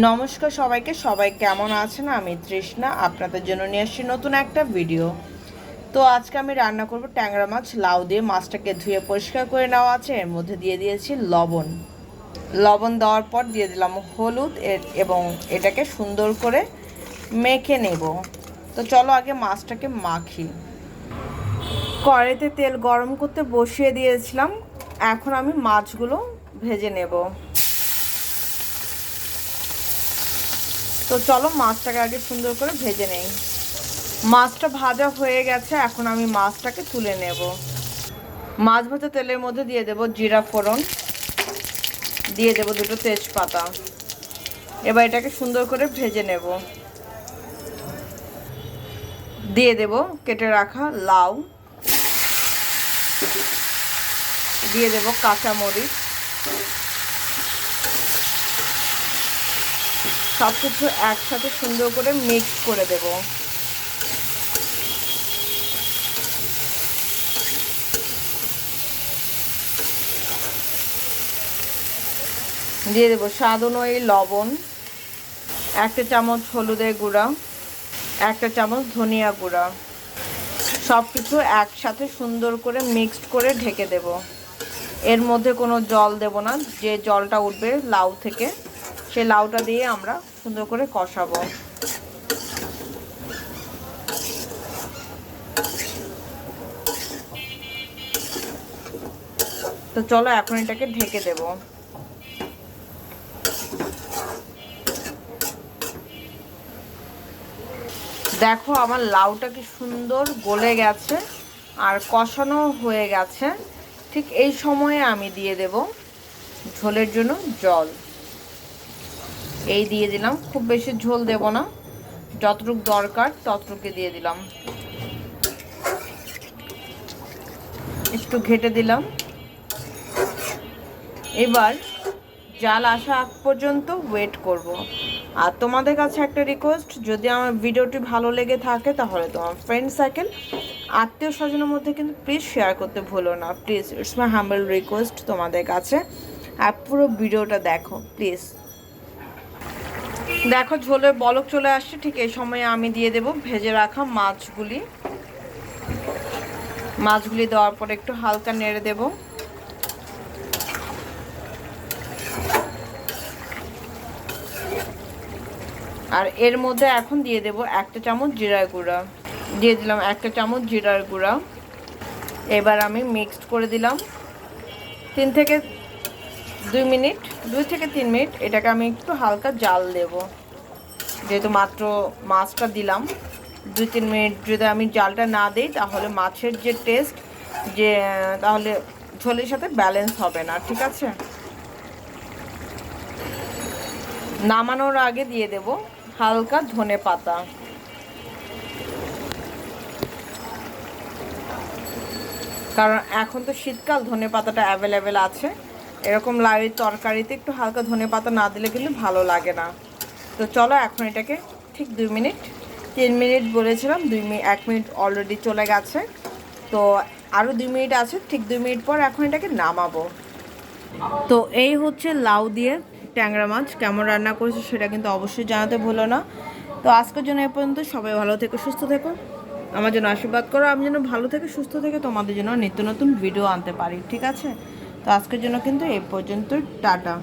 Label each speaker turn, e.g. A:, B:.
A: নমস্কার সবাইকে, সবাই কেমন আছেন? আমি তৃষ্ণা, আপনাদের জন্য নিয়ে আসছি নতুন একটা ভিডিও। তো আজকে আমি রান্না করব ট্যাংরা মাছ, লাউ দিয়ে মাছটাকে ধুয়ে পরিষ্কার করে নেওয়া আছে। এর মধ্যে দিয়ে দিয়েছি লবণ। লবণ দেওয়ার পর দিয়ে দিলাম হলুদ এবং এটাকে সুন্দর করে মেখে নেব। তো চলো আগে মাছটাকে মাখি। কড়াইতে তেল গরম করতে বসিয়ে দিয়েছিলাম। এখন আমি মাছগুলো ভেজে নেব। তো চলো মাছটাকে আগে সুন্দর করে ভেজে নেই। মাছটা ভাজা হয়ে গেছে, এখন আমি মাছটাকে তুলে নেব। মাছ ভাজা তেলের মধ্যে দিয়ে দেব জিরা ফোড়ন। দিয়ে দেব দুটো তেজপাতা। এবার এটাকে সুন্দর করে ভেজে নেব। দিয়ে দেব কেটে রাখা লাউ। দিয়ে দেব কাঁচামরিচ। সব কিছু একসাথে সুন্দর করে মিক্স করে দেব। দিয়ে দেবো স্বাদ অনুযায়ী লবণ একটা চামচ হলুদের গুঁড়া একটা চামচ ধনিয়া গুঁড়া। সব কিছু একসাথে সুন্দর করে মিক্সড করে ঢেকে দেব। এর মধ্যে কোনো জল দেব না, যে জলটা উঠবে লাউ থেকে। সেই লাউটা দিয়ে আমরা সুন্দর করে কষাবো। তো চলো এখন এটাকে ঢেকে দেব। দেখো আমার লাউটা কি সুন্দর গলে গেছে আর কষানো হয়ে গেছে। ঠিক এই সময়ে আমি দিয়ে দেব ঝোলের জন্য জল। এই দিয়ে দিলাম। খুব বেশি ঝোল দেব না। যতটুক দরকার ততটুকু দিয়ে দিলাম। একটু ঘেটে দিলাম। এবার জাল আসা আগ পর্যন্ত ওয়েট করব। আর তোমাদের কাছে একটা রিকোয়েস্ট যদি আমার ভিডিওটি ভালো লেগে থাকে, তাহলে তোমার ফ্রেন্ড সার্কেল আত্মীয় স্বজনের মধ্যে কিন্তু প্লিজ শেয়ার করতে ভুলো না। Please it's my humble request তোমাদের কাছে। আর পুরো ভিডিওটা দেখো প্লিজ দেখো ঝোলের বলক চলে আসছে, ঠিক এই সময়ে আমি দিয়ে দেব ভেজে রাখা মাছগুলি। মাছগুলি দেওয়ার পর একটু হালকা নেড়ে দেব। আর এর মধ্যে এখন দিয়ে দেব একটা চামচ জিরার গুঁড়া। দিয়ে দিলাম একটা চামচ জিরার গুঁড়া। এবার আমি মিক্সড করে দিলাম। তিন থেকে দুই মিনিট, দুই থেকে তিন মিনিট এটাকে আমি একটু হালকা জাল দেব। যেহেতু মাত্র মাছটা দিলাম, দুই তিন মিনিট যদি আমি জালটা না দিই তাহলে মাছের যে টেস্ট যে, তাহলে ঝোলের সাথে ব্যালেন্স হবে না, ঠিক আছে? নামানোর আগে দিয়ে দেব হালকা ধনে পাতা। কারণ এখন তো শীতকাল, ধনে পাতাটা অ্যাভেলেবেল আছে। এরকম লাউয়ের তরকারিতে একটু হালকা ধনে পাতা না দিলে কিন্তু ভালো লাগে না। তো চলো এখন এটাকে ঠিক দুই মিনিট, তিন মিনিট বলেছিলাম, দুই মিনিট এক মিনিট অলরেডি চলে গেছে। তো আরও দুই মিনিট আছে, ঠিক দুই মিনিট পর এখন এটাকে নামাবো। তো এই হচ্ছে লাউ দিয়ে ট্যাংরা মাছ, কেমন রান্না করেছে সেটা কিন্তু অবশ্যই জানাতে ভুলো না। তো আজকের জন্য এ পর্যন্ত, সবাই ভালো থেকো, সুস্থ থেকো। আমার জন্য আশীর্বাদ করো, আমি যেন ভালো থেকে সুস্থ থেকে তোমাদের জন্য নিত্য নতুন ভিডিও আনতে পারি, ঠিক আছে? তো আজকের জন্য কিন্তু এ পর্যন্ত টাটা।